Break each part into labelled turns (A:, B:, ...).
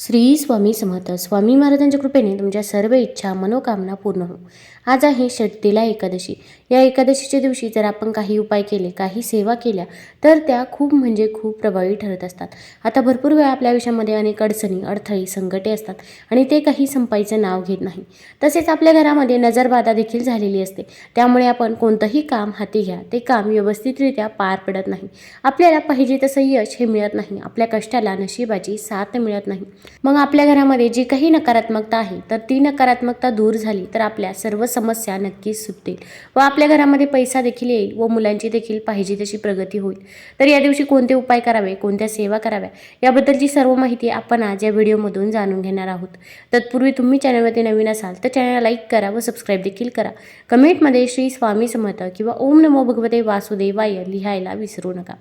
A: श्री स्वामी समर्थ. स्वामी महाराजांच्या कृपेने तुमच्या सर्व इच्छा मनोकामना पूर्ण हो. आज आहे षटतीला एकादशी. या एकादशीच्या दिवशी जर आपण काही उपाय केले काही सेवा केल्या तर त्या खूप म्हणजे खूप प्रभावी ठरत असतात. आता भरपूर वेळा आपल्या आयुष्यामध्ये अनेक अडचणी अडथळे संकटे असतात आणि ते काही संपायचं नाव घेत नाही. तसेच आपल्या घरामध्ये नजरबाधा देखील झालेली असते. त्यामुळे आपण कोणतंही काम हाती घ्या. ते काम व्यवस्थितरित्या पार पडत नाही. आपल्याला पाहिजे तसं यश हे मिळत नाही. आपल्या कष्टाला नशिबाची साथ मिळत नाही. मग आपल्या घरामध्ये जी काही नकारात्मकता आहे तर ती नकारात्मकता दूर झाली तर आपल्या सर्व समस्या नक्कीच सुटतील व आपल्या घरामध्ये पैसा देखील येईल व मुलांची देखील पाहिजे तशी प्रगती होईल. तर या दिवशी कोणते उपाय करावे कोणत्या सेवा कराव्या याबद्दलची सर्व माहिती आपण आज या व्हिडिओमधून जाणून घेणार आहोत. तत्पूर्वी तुम्ही चॅनलवरती नवीन असाल तर चॅनलला लाईक करा व सबस्क्राईब देखील करा. कमेंटमध्ये श्री स्वामी समर्थ किंवा ओम नमो भगवते वासुदेवाय लिहायला विसरू नका.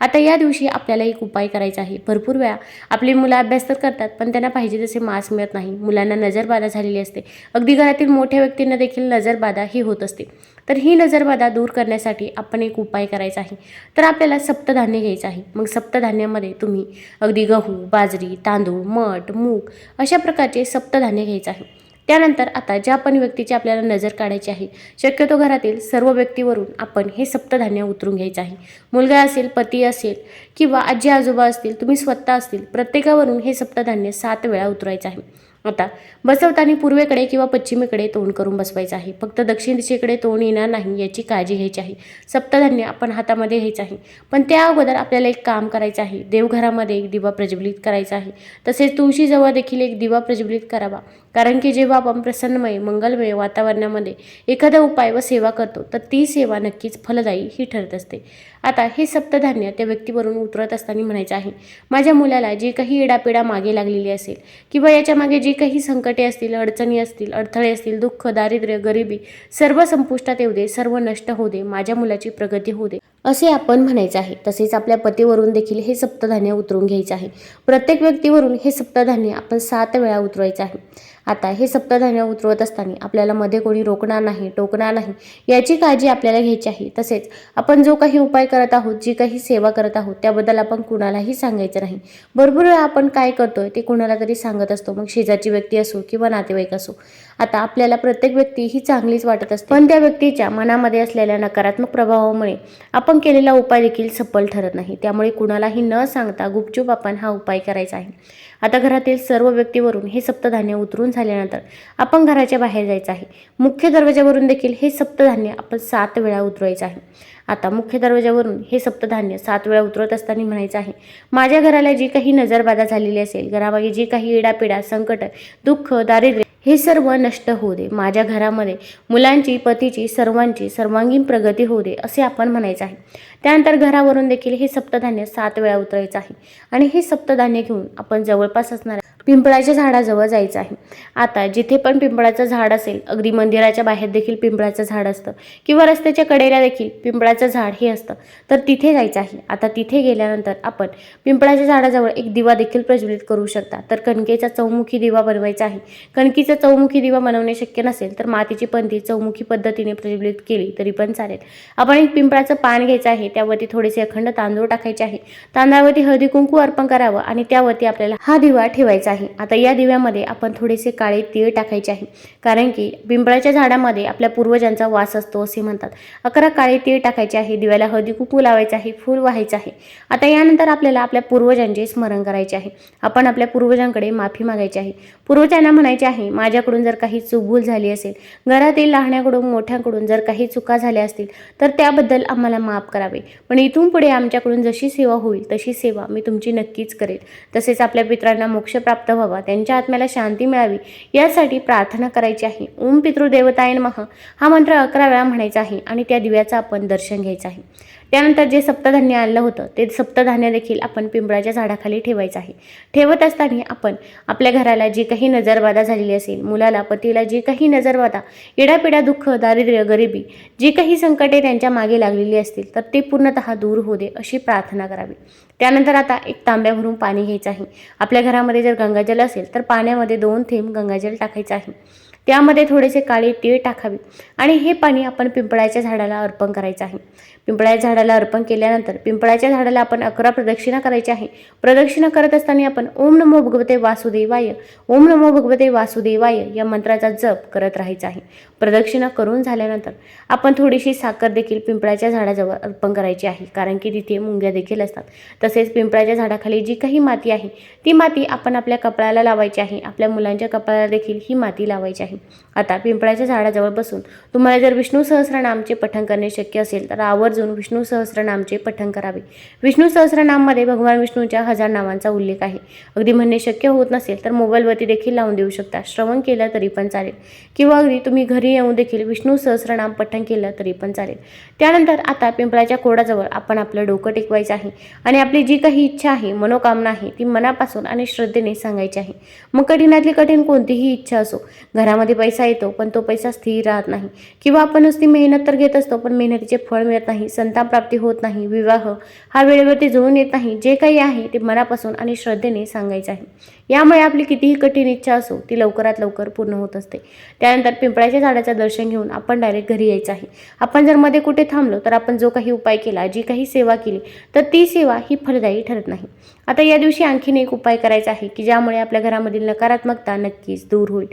A: आता या दिवशी आपल्याला एक उपाय करायचा आहे. भरपूर वेळा आपली मुलं अभ्यास तर करतात पण त्यांना पाहिजे तसे मार्क्स मिळत नाही. मुलांना नजरबाधा झालेली असते. अगदी घरातील मोठ्या व्यक्तींना देखील नजरबाधा ही होत असते. तर ही नजरबाधा दूर करण्यासाठी आपण एक उपाय करायचा आहे. तर आपल्याला सप्तधान्य घ्यायचं आहे. मग सप्तधान्यामध्ये तुम्ही अगदी गहू बाजरी तांदूळ मठ मूग अशा प्रकारचे सप्तधान्य घ्यायचं आहे. त्यानंतर आता ज्या पण व्यक्तीची आपल्याला नजर काढायची आहे शक्यतो घरातील सर्व व्यक्तीवरून आपण हे सप्तधान्य उतरून घ्यायचं आहे. मुलगा असेल पती असेल किंवा आजी आजोबा असतील तुम्ही स्वतः असतील प्रत्येकावरून हे सप्तधान्य सात वेळा उतरायचं आहे. आता बसवताना पूर्वेकडे किंवा पश्चिमेकडे तोंड करून बसवायचं आहे. फक्त दक्षिण दिशेकडे तोंड येणार नाही याची काळजी घ्यायची आहे. सप्तधान्य आपण हातामध्ये घ्यायचं आहे. पण त्या अगोदर आपल्याला एक काम करायचं आहे. देवघरामध्ये एक दिवा प्रज्वलित करायचा आहे. तसेच तुळशीजवळ देखील एक दिवा प्रज्वलित करावा. कारण की जेव्हा आपण प्रसन्नमय मंगलमय वातावरणामध्ये एखादा उपाय व सेवा करतो तर ती सेवा नक्कीच फलदायी ही ठरत असते. आता हे सप्तधान्य त्या व्यक्तीवरून उतरत असताना म्हणायचं आहे. माझ्या मुलाला जी काही इडापिडा मागे लागलेली असेल किंवा याच्या मागे जी काही संकटे असतील अडचणी असतील अडथळे असतील दुःख दारिद्र्य गरिबी सर्व संपुष्टात येऊ दे सर्व नष्ट होऊ दे माझ्या मुलाची प्रगती होऊ दे. असे आपण म्हणायचे आहे. तसेच आपल्या पतीवरून देखील हे सप्तधान्य उतरून घ्यायचे आहे. प्रत्येक व्यक्तीवरून हे सप्तधान्य आपण सात वेळा उतरवायचं आहे. आता हे सप्तधान्य उतरवत असताना आपल्याला मध्ये कोणी रोखणार नाही टोकणार नाही याची काळजी आपल्याला घ्यायची आहे. तसेच आपण जो काही उपाय करत आहोत जी काही सेवा करत आहोत त्याबद्दल आपण कुणालाही सांगायचं नाही. भरपूर वेळा आपण काय करतोय ते कुणाला तरी सांगत असतो. मग शेजारची व्यक्ती असो किंवा नातेवाईक असो. आता आपल्याला प्रत्येक व्यक्ती ही चांगलीच वाटत असते. पण त्या व्यक्तीच्या मनामध्ये असलेल्या नकारात्मक प्रभावामुळे आपण केलेला उपाय देखील सफल ठरत नाही. त्यामुळे कुणालाही न सांगता गुपचूप आपण हा उपाय करायचा आहे. आता घरातील सर्व व्यक्तीवरून हे सप्तधान्य उतरून झाल्यानंतर आपण घराच्या बाहेर जायचं आहे. मुख्य दरवाजावरून देखील हे सप्तधान्य आपण सात वेळा उतरवायचं आहे. आता मुख्य दरवाजावरून हे सप्तधान्य सात वेळा उतरत असताना म्हणायचं आहे माझ्या घराला जी काही नजरबाधा झालेली असेल घरामागे जी काही इडापिडा संकट दुःख दारिद्र्य हे सर्व नष्ट होऊ दे. माझ्या घरामध्ये मुलांची पतीची सर्वांची सर्वांगीण प्रगती होऊ दे असे आपण म्हणायचं आहे. त्यानंतर घरावरून देखील हे सप्तधान्य सात वेळा उतरायचं आहे. आणि हे सप्तधान्य घेऊन आपण जवळपास असणाऱ्या पिंपळाच्या झाडाजवळ जायचं आहे. आता जिथे पण पिंपळाचं झाड असेल अगदी मंदिराच्या बाहेर देखील पिंपळाचं झाड असतं. किंवा रस्त्याच्या कडेला देखील पिंपळाचं झाड हे असतं. तर तिथे जायचं आहे. आता तिथे गेल्यानंतर आपण पिंपळाच्या झाडाजवळ एक दिवा देखील प्रज्वलित करू शकता. तर कणकेचा चौमुखी दिवा बनवायचा आहे. कणकीचा चौमुखी दिवा बनवणे शक्य नसेल तर मातीची पंथी चौमुखी पद्धतीने प्रज्वलित केली तरी पण चालेल. आपण एक पिंपळाचं पान घ्यायचं आहे. त्यावरती थोडेसे अखंड तांदूळ टाकायचे आहे. तांदळावरती हळदी कुंकू अर्पण करावं आणि त्यावरती आपल्याला हा दिवा ठेवायचा आहे. आता या दिव्यामध्ये आपण थोडेसे काळे तीळ टाकायचे आहे. कारण की पिंपळाच्या झाडामध्ये आपल्या पूर्वजांचा वास असतो असे म्हणतात. अकरा काळे तीळ टाकायचे आहे. दिव्याला हळदी कुकू लावायचं आहे. फूल व्हायचं आहे. आता यानंतर आपल्याला आपल्या पूर्वजांचे स्मरण करायचे आहे. आपण आपल्या पूर्वजांकडे माफी मागायची आहे. पूर्वजांना म्हणायचे आहे माझ्याकडून जर काही चुकभूल झाली असेल घरातील लहाण्याकडून मोठ्यांकडून जर काही चुका झाल्या असतील तर त्याबद्दल आम्हाला माफ करावे. पण इथून पुढे आमच्याकडून जशी सेवा होईल तशी सेवा मी तुमची नक्कीच करेल. तसेच आपल्या पित्रांना मोक्ष प्राप्त व्हावा त्यांच्या आत्म्याला शांती मिळावी यासाठी प्रार्थना करायची आहे. ओम पितृदेवतायन महा हा मंत्र अकरा वेळा म्हणायचा आहे आणि त्या दिव्याचं आपण दर्शन घ्यायचं आहे. त्यानंतर जे सप्तधान्य आणलं होतं ते सप्तधान्य देखील आपण पिंपळाच्या झाडाखाली ठेवायचं आहे. ठेवत असताना आपण आपल्या घराला जी काही नजरबाधा झालेली असेल मुलाला पतीला जी काही नजरबाधा इडापिडा दुःख दारिद्र्य गरिबी जी काही संकटे त्यांच्या मागे लागलेली असतील तर ते पूर्णतः दूर होऊ दे अशी प्रार्थना करावी. त्यानंतर आता एक तांब्यावरून पाणी घ्यायचं आहे. आपल्या घरामध्ये जर गंगाजल असेल तर पाण्यामध्ये दोन थेंब गंगाजल टाकायचं आहे. त्यामध्ये थोडेसे काळे तीळ टाकावे. आणि हे पाणी आपण पिंपळाच्या झाडाला अर्पण करायचं आहे. पिंपळाच्या झाडाला अर्पण केल्यानंतर पिंपळाच्या झाडाला आपण अकरा प्रदक्षिणा करायची आहे. प्रदक्षिणा करत असताना आपण ओम नमो भगवते वासुदेवाय ओम नमो भगवते वासुदेवाय या मंत्राचा जप करत राहायचा आहे. प्रदक्षिणा करून झाल्यानंतर आपण थोडीशी साखर देखील पिंपळाच्या झाडाजवळ अर्पण करायची आहे. कारण की तिथे मुंग्या देखील असतात. तसेच पिंपळाच्या झाडाखाली जी काही माती आहे ती माती आपण आपल्या कपाळाला लावायची आहे. आपल्या मुलांच्या कपाळाला देखील ही माती लावायची आहे. आता पिंपळाच्या झाडाजवळ बसून तुम्हाला जर विष्णू सहस्रनामचे पठण करणे शक्य असेल तर आवर्जून विष्णू सहस्रनामचे पठण करावे. विष्णू सहस्रनाममध्ये भगवान विष्णूच्या हजार नावांचा उल्लेख आहे. अगदी म्हणणे शक्य होत नसेल तर मोबाईलवरती देखील लावून देऊ शकता. श्रवण केलं तरी पण चालेल. किंवा अगदी तुम्ही घरी येऊन देखील विष्णू सहस्रनाम पठण केलं तरी पण चालेल. त्यानंतर आता पिंपळाच्या कोडाजवळ आपण आपलं डोकं टेकवायचं आहे. आणि आपली जी काही इच्छा आहे मनोकामना आहे ती मनापासून आणि श्रद्धेने सांगायची आहे. मग कठीणातली कठीण कोणतीही इच्छा असो घरामध्ये पैसा येतो पण तो पैसा स्थिर राहत नाही. किंवा आपण नुसती मेहनत तर घेत असतो पण मेहनतीचे फळ मिळत नाही संताप प्राप्ती होत नाही विवाह हा वेळेवरती जुळून येत नाही. जे काही आहे ते मनापासून आणि श्रद्धेने सांगायचं आहे. यामुळे आपली कितीही कठीण इच्छा असो ती लवकरात लवकर पूर्ण होत असते. त्यानंतर पिंपळाच्या झाडाचं दर्शन घेऊन आपण डायरेक्ट घरी यायचं आहे. आपण जर मध्ये कुठे थांबलो तर आपण जो काही उपाय केला जी काही सेवा केली तर ती सेवा ही फलदायी ठरत नाही. आता या दिवशी आणखीन एक उपाय करायचा आहे की ज्यामुळे आपल्या घरामधील नकारात्मकता नक्कीच दूर होईल.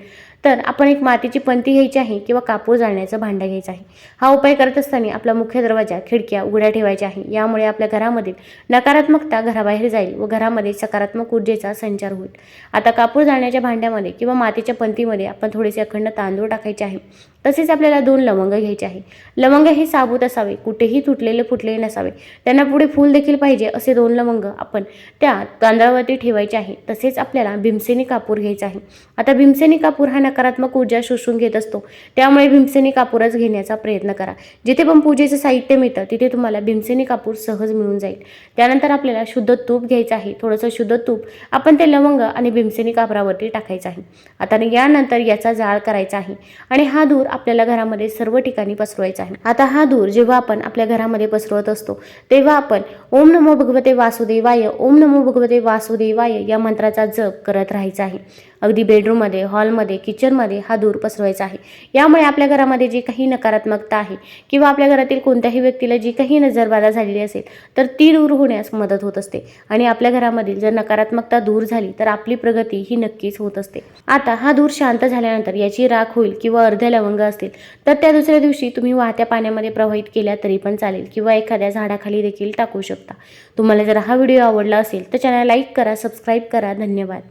A: तर आपण एक मातीची पंती घ्यायची आहे किंवा कापूर जाळण्याचं भांडं घ्यायचं आहे. हा उपाय करत असताना आपला मुख्य दरवाजा खिडक्या उघड्या ठेवायच्या आहे. यामुळे आपल्या घरामधील नकारात्मकता घराबाहेर जाईल व घरामध्ये सकारात्मक ऊर्जेचा संचार होईल. आता कापूर जाळण्याच्या भांड्यामध्ये किंवा मातीच्या पंतीमध्ये आपण थोडेसे अखंड तांदूळ टाकायचे आहे. तसेच आपल्याला दोन लवंग घ्यायचे आहे. लवंग हे साबूत असावे कुठेही तुटलेले फुटलेले नसावे. त्यांना पुढे फूल देखील पाहिजे असे दोन लवंग आपण त्या तांदळावरती ठेवायचे आहे. तसेच आपल्याला भीमसेनी कापूर घ्यायचा आहे. आता भीमसेनी कापूर हा नकारात्मक ऊर्जा शोषून घेत असतो. त्यामुळे भीमसेनी कापूरच घेण्याचा प्रयत्न करा. जिथे पण पूजेचं साहित्य मिळतं तिथे तुम्हाला भीमसेनी कापूर सहज मिळून जाईल. त्यानंतर आपल्याला शुद्ध तूप घ्यायचं आहे. थोडंसं शुद्ध तूप आपण ते लवंग आणि भीमसेनी कापरावरती टाकायचं आहे. आता यानंतर याचा जाळ करायचा आहे आणि हा धूर आपल्याला घरामध्ये सर्व ठिकाणी पसरवायचा आहे. आता हा धूर जेव्हा आपण आपल्या घरामध्ये पसरवत असतो तेव्हा आपण ओम नमो भगवते वासुदेवाय ओम नमो भगवते वासुदेवाय या मंत्राचा जप करत राहायचा आहे. अगदी बेडरूममध्ये हॉलमध्ये किचनमध्ये हा धूर पसरवायचा आहे. यामुळे आपल्या घरामध्ये जी काही नकारात्मकता आहे किंवा आपल्या घरातील कोणत्याही व्यक्तीला जी काही नजरबाधा झालेली असेल तर ती दूर होण्यास मदत होत असते. आणि आपल्या घरामधील जर नकारात्मकता दूर झाली तर आपली प्रगती ही नक्कीच होत असते. आता हा धूर शांत झाल्यानंतर याची राख होईल किंवा अर्ध्या लवंग असतील तर त्या दुसऱ्या दिवशी तुम्ही वाहत्या पाण्यामध्ये प्रवाहित केल्या तरी पण चालेल किंवा एखाद्या झाडाखाली देखील टाकू शकता. तुम्हाला जर हा व्हिडिओ आवडला असेल तर चॅनल लाईक करा सबस्क्राईब करा. धन्यवाद.